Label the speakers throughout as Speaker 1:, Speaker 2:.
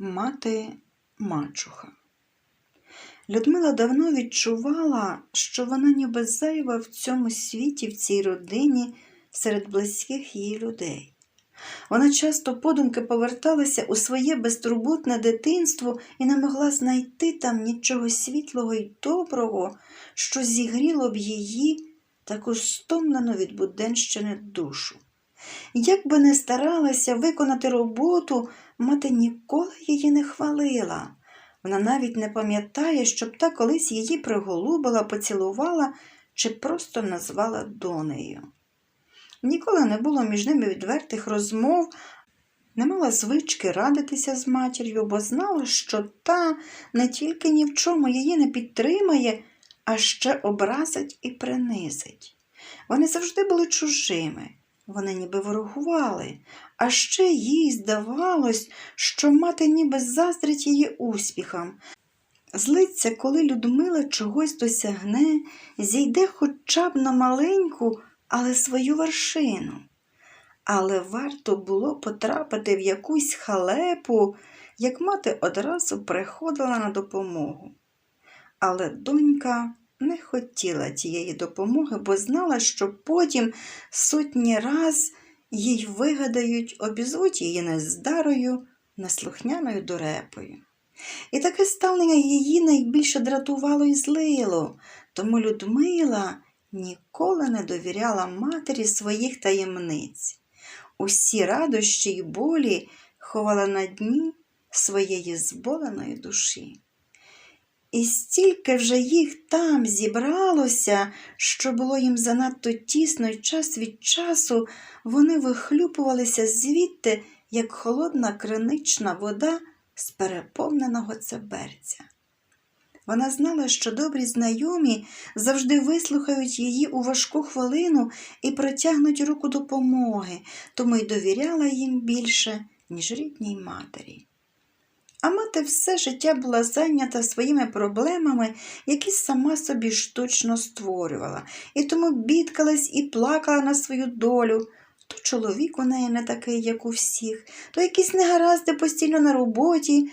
Speaker 1: мати мачуха. Людмила давно відчувала, що вона ніби зайва в цьому світі, в цій родині, серед близьких її людей. Вона часто подумки поверталася у своє безтурботне дитинство і не могла знайти там нічого світлого й доброго, що зігріло б її таку стомлену від буденщини душу. Як би не старалася виконати роботу, мати ніколи її не хвалила. Вона навіть не пам'ятає, щоб та колись її приголубила, поцілувала чи просто назвала донею. Ніколи не було між ними відвертих розмов, не мала звички радитися з матір'ю, бо знала, що та не тільки ні в чому її не підтримає, а ще образить і принизить. Вони завжди були чужими, вони ніби ворогували, а ще їй здавалось, що мати ніби заздрить її успіхам. Злиться, коли Людмила чогось досягне, зійде хоча б на маленьку, але свою вершину. Але варто було потрапити в якусь халепу, як мати одразу приходила на допомогу. Але донька не хотіла тієї допомоги, бо знала, що потім сотні раз їй вигадають, обізвуть її нездарою, неслухняною дурепою. І таке ставлення її найбільше дратувало і злило, тому Людмила ніколи не довіряла матері своїх таємниць. Усі радощі й болі ховала на дні своєї зболеної душі. І стільки вже їх там зібралося, що було їм занадто тісно, і час від часу вони вихлюпувалися звідти, як холодна кринична вода з переповненого цеберця. Вона знала, що добрі знайомі завжди вислухають її у важку хвилину і протягнуть руку допомоги, тому й довіряла їм більше, ніж рідній матері. А мати все життя була зайнята своїми проблемами, які сама собі штучно створювала, і тому бідкалась і плакала на свою долю. То чоловік у неї не такий, як у всіх, то якісь негаразди постійно на роботі,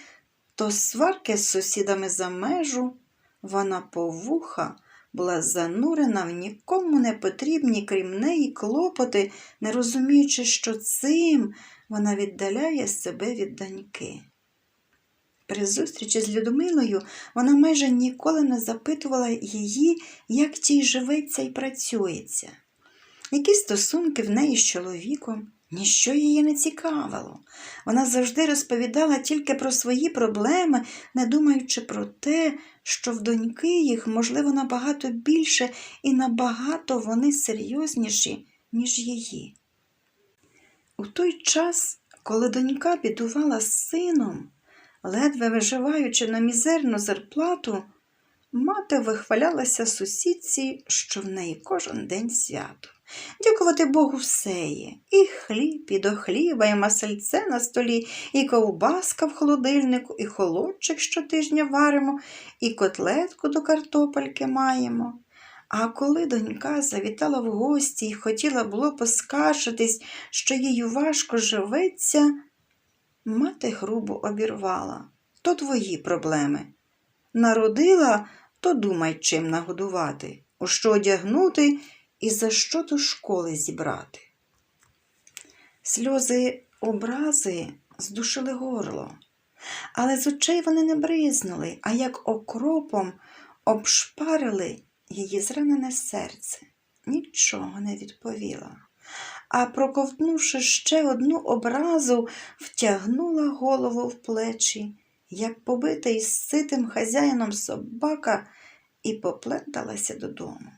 Speaker 1: то сварки з сусідами за межу. Вона по вуха була занурена в нікому не потрібні, крім неї, клопоти, не розуміючи, що цим вона віддаляє себе від доньки. При зустрічі з Людмилою вона майже ніколи не запитувала її, як тій живеться і працюється. Які стосунки в неї з чоловіком, ніщо її не цікавило. Вона завжди розповідала тільки про свої проблеми, не думаючи про те, що в доньки їх, можливо, набагато більше і набагато вони серйозніші, ніж її. У той час, коли донька бідувала з сином, ледве виживаючи на мізерну зарплату, мати вихвалялася сусідці, що в неї кожен день свято. Дякувати Богу, все є. І хліб, і до хліба, і масельце на столі, і ковбаска в холодильнику, і холодчик щотижня варимо, і котлетку до картопельки маємо. А коли донька завітала в гості і хотіла було поскаржитись, що їй важко живеться, мати грубо обірвала. То твої проблеми. Народила, то думай, чим нагодувати, у що одягнути і за що до школи зібрати. Сльози образи здушили горло, але з очей вони не бризнули, а як окропом обшпарили її зранене серце. Нічого не відповіла. А проковтнувши ще одну образу, втягнула голову в плечі, як побита із ситим хазяїном собака, і попленталася додому.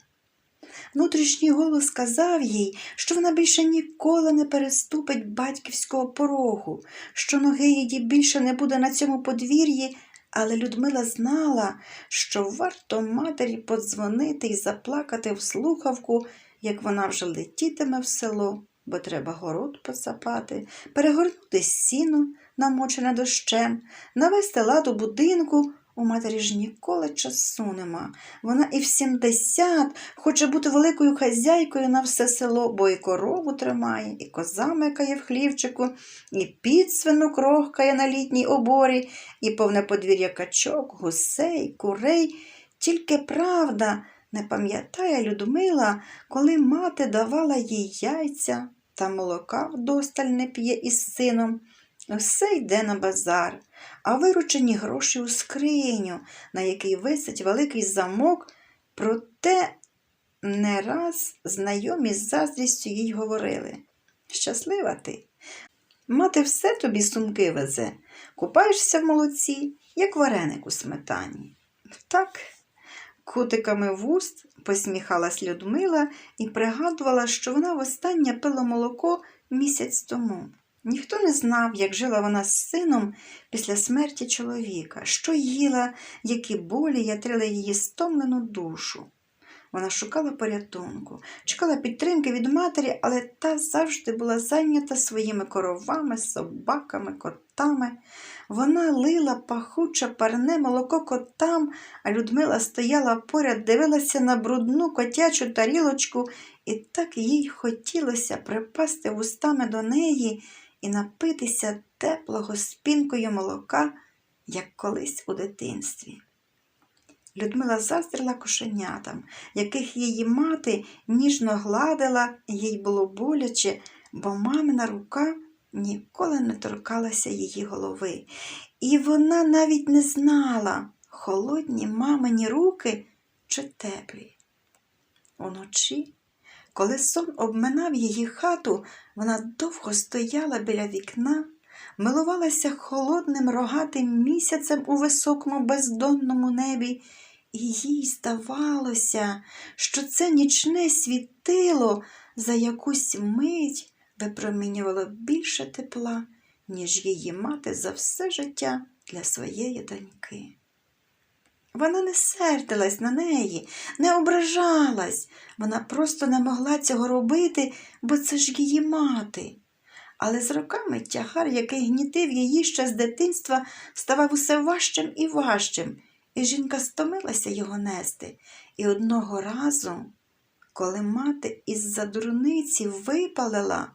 Speaker 1: Внутрішній голос сказав їй, що вона більше ніколи не переступить батьківського порогу, що ноги її більше не буде на цьому подвір'ї, але Людмила знала, що варто матері подзвонити і заплакати в слухавку, як вона вже летітиме в село, бо треба город посапати, перегорнути сіно, намочене дощем, навести лад у будинку, У матері ж ніколи часу нема. Вона і в 70 хоче бути великою хазяйкою на все село, бо і корову тримає, і коза мекає в хлівчику, і підсвину крохкає на літній оборі, і повне подвір'я качок, гусей, курей. Тільки правда не пам'ятає Людмила, коли мати давала їй яйця та молока вдосталь не п'є із сином. Все йде на базар, а виручені гроші у скриню, на якій висить великий замок, проте не раз знайомі з заздрістю їй говорили Щаслива ти. Мати все тобі сумки везе, купаєшся в молоці, як вареник у сметані. Так, кутиками вуст посміхалась Людмила і пригадувала, що вона востаннє пила молоко місяць тому. Ніхто не знав, як жила вона з сином після смерті чоловіка, що їла, які болі ятрили її стомлену душу. Вона шукала порятунку, чекала підтримки від матері, але та завжди була зайнята своїми коровами, собаками, котами. Вона лила пахуче парне молоко котам, а Людмила стояла поряд, дивилася на брудну котячу тарілочку, і так їй хотілося припасти вустами до неї і напитися теплого спінкою молока, як колись у дитинстві. Людмила заздрила кошенятам, яких її мати ніжно гладила, їй було боляче, бо мамина рука ніколи не торкалася її голови. І вона навіть не знала, холодні мамині руки чи теплі. Уночі, коли сон обминав її хату, вона довго стояла біля вікна, милувалася холодним рогатим місяцем у високому бездонному небі, і їй здавалося, що це нічне світило за якусь мить випромінювало більше тепла, ніж її мати за все життя для своєї доньки. Вона не сердилась на неї, не ображалась, вона просто не могла цього робити, бо це ж її мати. Але з роками тягар, який гнітив її ще з дитинства, ставав усе важчим і важчим, і жінка стомилася його нести. І одного разу, коли мати із-за дурниці випалила,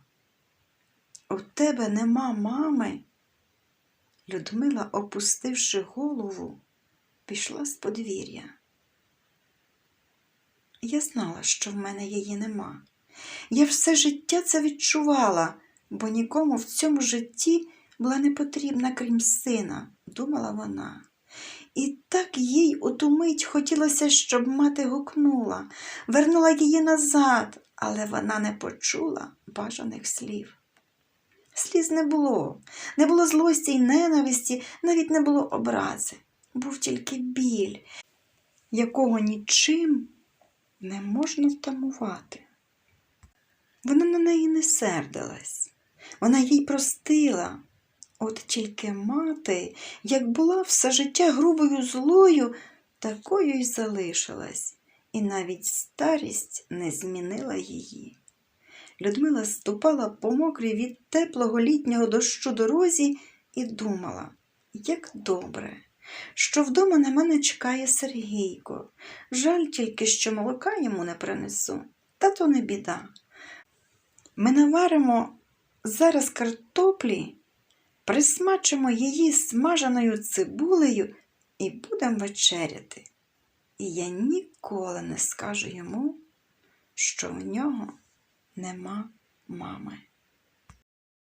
Speaker 1: у тебе нема мами, Людмила, опустивши голову, пішла з подвір'я. Я знала, що в мене її нема. Я все життя це відчувала, бо нікому в цьому житті була не потрібна, крім сина, думала вона. І так їй у ту мить хотілося, щоб мати гукнула, вернула її назад, але вона не почула бажаних слів. Сліз не було, не було злості й ненависті, навіть не було образи. Був тільки біль, якого нічим не можна втамувати. Вона на неї не сердилась, вона їй простила. От тільки мати, як була все життя грубою злою, такою й залишилась, і навіть старість не змінила її. Людмила ступала по мокрій від теплого літнього дощу дорозі і думала, як добре, що вдома на мене чекає Сергійко. Жаль тільки, що молока йому не принесу, та то не біда. Ми наваримо зараз картоплі, присмачимо її смаженою цибулею і будемо вечеряти. І я ніколи не скажу йому, що в нього нема мами.